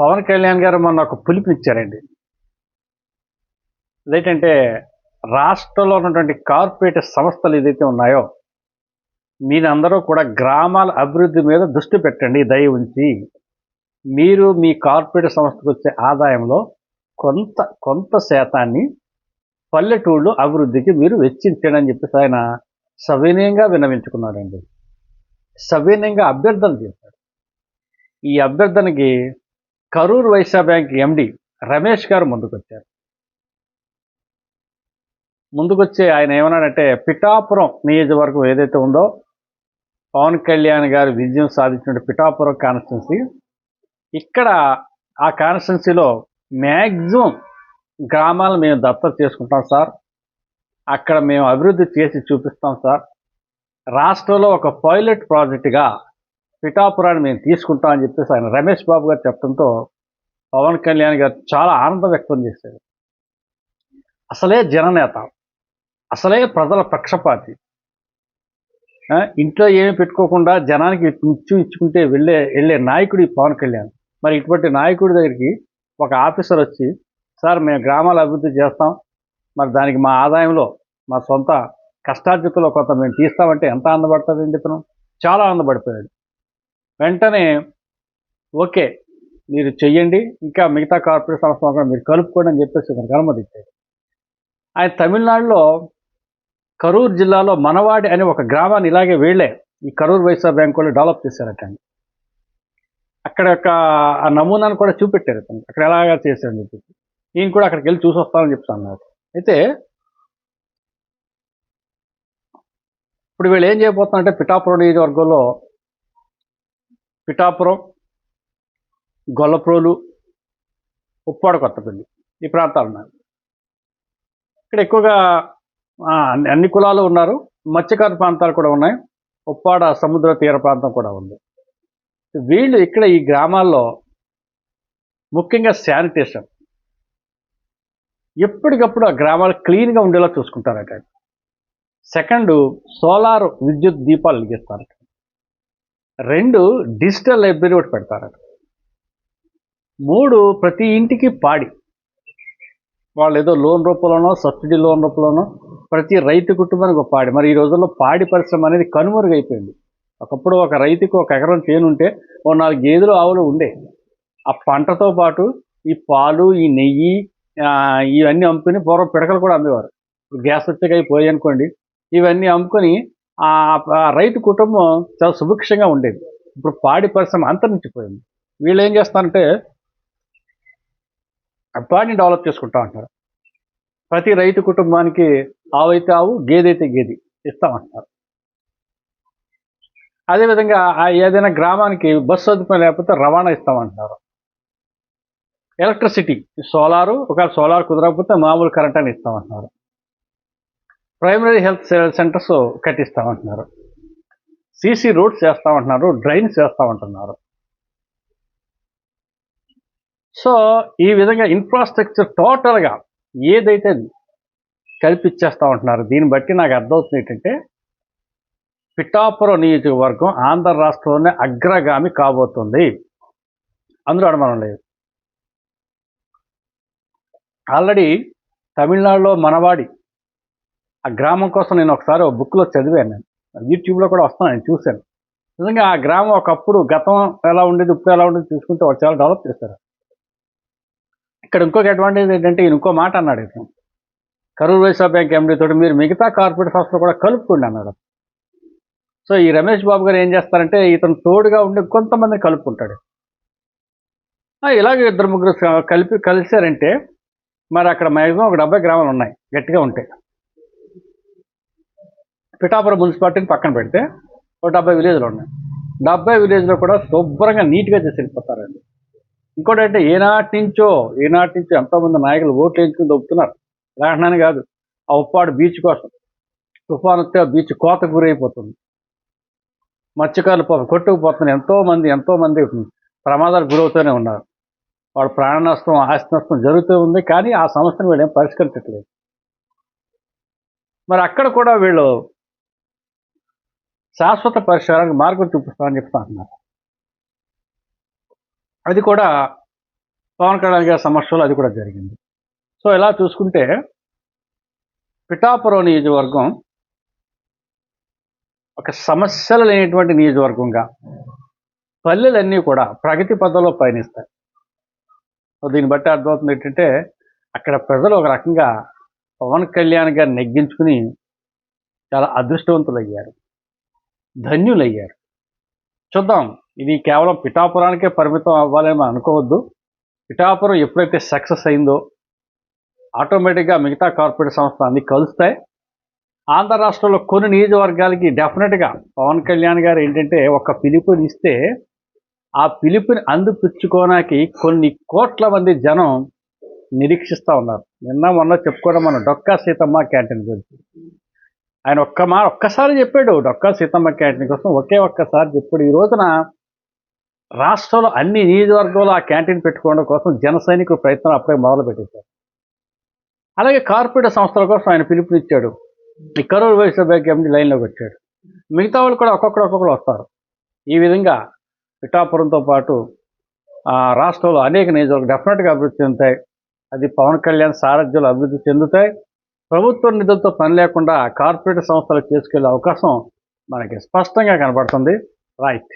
పవన్ కళ్యాణ్ గారు మొన్న ఒక పిలుపునిచ్చారండి. అదేంటంటే రాష్ట్రంలో ఉన్నటువంటి కార్పొరేట్ సంస్థలు ఏదైతే ఉన్నాయో మీరందరూ కూడా గ్రామాల అభివృద్ధి మీద దృష్టి పెట్టండి దయ ఉంచి. మీరు మీ కార్పొరేట్ సంస్థకు వచ్చే ఆదాయంలో కొంత కొంత శాతాన్ని పల్లెటూళ్ళు అభివృద్ధికి మీరు వెచ్చించండి అని చెప్పేసి ఆయన సవినయంగా విన్నవించుకున్నారండి. సవినయంగా అభ్యర్థన చేశారు. ఈ అభ్యర్థనకి కరూర్ వైశ్య బ్యాంక్ ఎండి రమేష్ గారు ముందుకొచ్చారు. ముందుకొచ్చి ఆయన ఏమన్నాడంటే పిఠాపురం నియోజకవర్గం ఏదైతే ఉందో పవన్ కళ్యాణ్ గారు విజయం సాధించిన పిఠాపురం కాన్స్టిట్యున్సీ ఇక్కడ ఆ కాన్స్టిట్యున్సీలో మ్యాక్సిమం గ్రామాలు మేము దత్తత చేసుకుంటాం సార్. అక్కడ మేము అభివృద్ధి చేసి చూపిస్తాం సార్. రాష్ట్రంలో ఒక పైలట్ ప్రాజెక్టుగా పిఠాపురాన్ని మేము తీసుకుంటాం అని చెప్పేసి ఆయన రమేష్ బాబు గారు చెప్పడంతో పవన్ కళ్యాణ్ గారు చాలా ఆనందం వ్యక్తం చేశారు. అసలే జననేత అసలే ప్రజల పక్షపాతి. ఇంట్లో ఏమి పెట్టుకోకుండా జనానికి ఇచ్చు ఇచ్చుకుంటే వెళ్ళే వెళ్ళే నాయకుడు పవన్ కళ్యాణ్. మరి ఇటువంటి నాయకుడి దగ్గరికి ఒక ఆఫీసర్ వచ్చి సార్ మేము గ్రామాలు అభివృద్ధి చేస్తాం. మరి దానికి మా ఆదాయంలో మా సొంత కష్టార్జితలో కొంత మేము తీస్తామంటే ఎంత ఆనందపడుతుందండి ఇతను? చాలా ఆనందపడిపోయాడు. వెంటనే ఓకే మీరు చెయ్యండి ఇంకా మిగతా కార్పొరేట్ సంస్థ కూడా మీరు కలుపుకోండి అని చెప్పేసి మనకు అనుమతి ఆయన తమిళనాడులో కరూర్ జిల్లాలో మనవాడి అనే ఒక గ్రామాన్ని ఇలాగే వీళ్ళే ఈ కరూర్ వైశ్య బ్యాంక్ వాళ్ళు డెవలప్ చేశారట అక్కడ యొక్క ఆ నమూనాను కూడా చూపెట్టారు అతను. అక్కడ ఎలాగా చేశారని చెప్పేసి నేను కూడా అక్కడికి వెళ్ళి చూసి వస్తానని చెప్తాను అన్నారు. అయితే ఇప్పుడు వీళ్ళు ఏం చేయబోతున్నారంటే పిఠాపురం నియోజకవర్గంలో పిఠాపురం గొల్లప్రోలు ఉప్పాడ కొత్తపల్లి ఈ ప్రాంతాలు ఉన్నాయి. ఇక్కడ ఎక్కువగా అన్ని అన్ని కులాలు ఉన్నారు. మత్స్యకార ప్రాంతాలు కూడా ఉన్నాయి. ఉప్పాడ సముద్ర తీర ప్రాంతం కూడా ఉంది. వీళ్ళు ఇక్కడ ఈ గ్రామాల్లో ముఖ్యంగా శానిటేషన్. ఎప్పటికప్పుడు ఆ గ్రామాలు క్లీన్గా ఉండేలా చూసుకుంటారట సెకండ్ సోలార్ విద్యుత్ దీపాలు వెలిగిస్తారట రెండు డిజిటల్ లైబ్రరీ ఒకటి పెడతారట. మూడు ప్రతి ఇంటికి పాడి. వాళ్ళు ఏదో లోన్ రూపంలోనో సబ్సిడీ లోన్ రూపంలోనో ప్రతి రైతు కుటుంబానికి ఒక పాడి. మరి ఈ రోజుల్లో పాడి పరిశ్రమ అనేది కనుమరుగైపోయింది. ఒకప్పుడు ఒక రైతుకు ఒక ఎకరం చేను ఉంటే ఓ నాలుగు గేదెలు ఆవులు ఉండే. ఆ పంటతో పాటు ఈ పాలు ఈ నెయ్యి ఇవన్నీ అమ్ముకుని పూర్వం పిడకలు కూడా అమ్మేవారు. గ్యాస్ వచ్చాక పోయి అనుకోండి ఇవన్నీ అమ్ముకొని ఆ ఆ రైతు కుటుంబం చాలా సుభిక్షంగా ఉండేది. ఇప్పుడు పాడి పరిశ్రమ అంతరించిపోయింది. వీళ్ళు ఏం చేస్తారంటే ఆ పాడిని డెవలప్ చేసుకుంటా ఉంటారు. ప్రతి రైతు కుటుంబానికి ఆవు అయితే ఆవు గేదె అయితే గేది ఇస్తామంటారు. అదేవిధంగా ఆ ఏదైనా గ్రామానికి బస్సు సదుపాయం లేకపోతే రవాణా ఇస్తామంటారు. ఎలక్ట్రిసిటీ సోలారు ఒకవేళ సోలార్ కుదరకపోతే మామూలు కరెంట్ అని ఇస్తామంటారు. ప్రైమరీ హెల్త్ సెంటర్స్ కట్టిస్తామంటున్నారు. సీసీ రోడ్స్ చేస్తామంటున్నారు డ్రైన్స్ చేస్తామంటున్నారు. సో ఈ విధంగా ఇన్ఫ్రాస్ట్రక్చర్ టోటల్గా ఏదైతే కల్పించేస్తా ఉంటున్నారు దీన్ని బట్టి నాకు అర్థమవుతుంది ఏంటంటే పిఠాపురం నియోజకవర్గం ఆంధ్ర రాష్ట్రంలోనే అగ్రగామి కాబోతుంది. అందులో అనుమానం లేదు. ఆల్రెడీ తమిళనాడులో మనవాడి ఆ గ్రామం కోసం నేను ఒకసారి ఒక బుక్లో చదివాను నేను. యూట్యూబ్లో కూడా వస్తాను నేను చూశాను. నిజంగా ఆ గ్రామం ఒకప్పుడు గతం ఎలా ఉండేది ఇప్పుడు ఎలా ఉండేది చూసుకుంటే వాళ్ళు చాలా డెవలప్ చేశారు. ఇక్కడ ఇంకొక అడ్వాంటేజ్ ఏంటంటే ఈయన ఇంకో మాట అన్నాడు ఇతను. కరూర్ వైశ్య బ్యాంక్ ఎండీ తోటి మీరు మిగతా కార్పొరేట్ సంస్థలు కూడా కలుపుకోండి అన్నాడు. సో ఈ రమేష్ బాబు గారు ఏం చేస్తారంటే ఇతను తోడుగా ఉండి కొంతమంది కలుపుకుంటాడు. ఇలాగే ఇద్దరు ముగ్గురు కలిపి కలిశారంటే మరి అక్కడ మ్యాక్సిమం ఒక డెబ్బై గ్రామాలు ఉన్నాయి గట్టిగా ఉంటాయి పిఠాపురం మున్సిపాలిటీని పక్కన పెడితే ఒక డెబ్బై విలేజ్లు ఉన్నాయి. డెబ్బై విలేజ్లో కూడా శుభ్రంగా నీట్గా చేసి వెళ్ళిపోతారండి. ఇంకోటి అంటే ఏనాటి నుంచో ఏనాటి నుంచో ఎంతోమంది నాయకులు ఓట్లు వేయించుకుని దొబ్బుతున్నారు. రాహణాన్ని కాదు ఆ ఉప్పాడు బీచ్ కోసం. తుఫాన్ వస్తే ఆ బీచ్ కోతకు గురైపోతుంది. మత్స్యకారులు పాపం కొట్టుకుపోతున్నారు ఎంతో మంది ఎంతో మంది గురవుతూనే ఉన్నారు. వాళ్ళ ప్రాణ నష్టం ఆస్తి నష్టం జరుగుతూ ఉంది కానీ ఆ సమస్యను వీళ్ళు ఏం పరిష్కరించట్లేదు. మరి అక్కడ కూడా వీళ్ళు శాశ్వత పరిష్కారానికి మార్గం చూపిస్తామని చెప్తా అంటున్నారు అది కూడా పవన్ కళ్యాణ్ గారి సమస్యలు అది కూడా జరిగింది. సో ఇలా చూసుకుంటే పిఠాపురం నియోజకవర్గం ఒక సమస్యలు లేనటువంటి నియోజకవర్గంగా పల్లెలన్నీ కూడా ప్రగతి పదంలో పయనిస్తాయి. సో దీన్ని బట్టి అర్థమవుతుంది ఏంటంటే అక్కడ ప్రజలు ఒక రకంగా పవన్ కళ్యాణ్ గారిని నెగ్గించుకుని చాలా అదృష్టవంతులయ్యారు. ధన్యులయ్యారు. చూద్దాం ఇది కేవలం పిఠాపురానికే పరిమితం అవ్వాలని అనుకోవద్దు. పిఠాపురం ఎప్పుడైతే సక్సెస్ అయిందో ఆటోమేటిక్గా మిగతా కార్పొరేట్ సంస్థలు అన్ని కలుస్తాయి. ఆంధ్ర రాష్ట్రంలో కొన్ని నియోజకవర్గాలకి డెఫినెట్గా పవన్ కళ్యాణ్ గారు ఏంటంటే ఒక పిలుపుని ఇస్తే ఆ పిలుపుని అందిపుచ్చుకోవడానికి కొన్ని కోట్ల మంది జనం నిరీక్షిస్తూ ఉన్నారు. నిన్న మొన్న చెప్పుకోవడం మనం డొక్కా సీతమ్మ క్యాంటీన్ గురించి. ఆయన ఒక్క మా ఒక్కసారి చెప్పాడు డొక్కా సీతమ్మ క్యాంటీన్ కోసం ఒకే ఒక్కసారి చెప్పాడు. ఈ రోజున రాష్ట్రంలో అన్ని నియోజకవర్గంలో ఆ క్యాంటీన్ పెట్టుకోవడం కోసం జన సైనికులు ప్రయత్నం అప్పుడే మొదలు పెట్టేశారు అలాగే కార్పొరేట్ సంస్థల కోసం ఆయన పిలుపునిచ్చాడు. ఈ కరూరు వైశ్య బ్యాంక్ ఎంపీ లైన్లోకి వచ్చాడు. మిగతా వాళ్ళు కూడా ఒక్కొక్కరు ఒక్కొక్కరు వస్తారు. ఈ విధంగా పిఠాపురంతో పాటు ఆ, రాష్ట్రంలో అనేక నియోజకవర్గాలు డెఫినెట్గా అభివృద్ధి చెందుతాయి. అది పవన్ కళ్యాణ్ సారథ్యంలో అభివృద్ధి చెందుతాయి. ప్రభుత్వ నిధులతో పని లేకుండా కార్పొరేట్ సంస్థలు చేసుకెళ్ళే అవకాశం మనకి స్పష్టంగా కనబడుతుంది రైట్.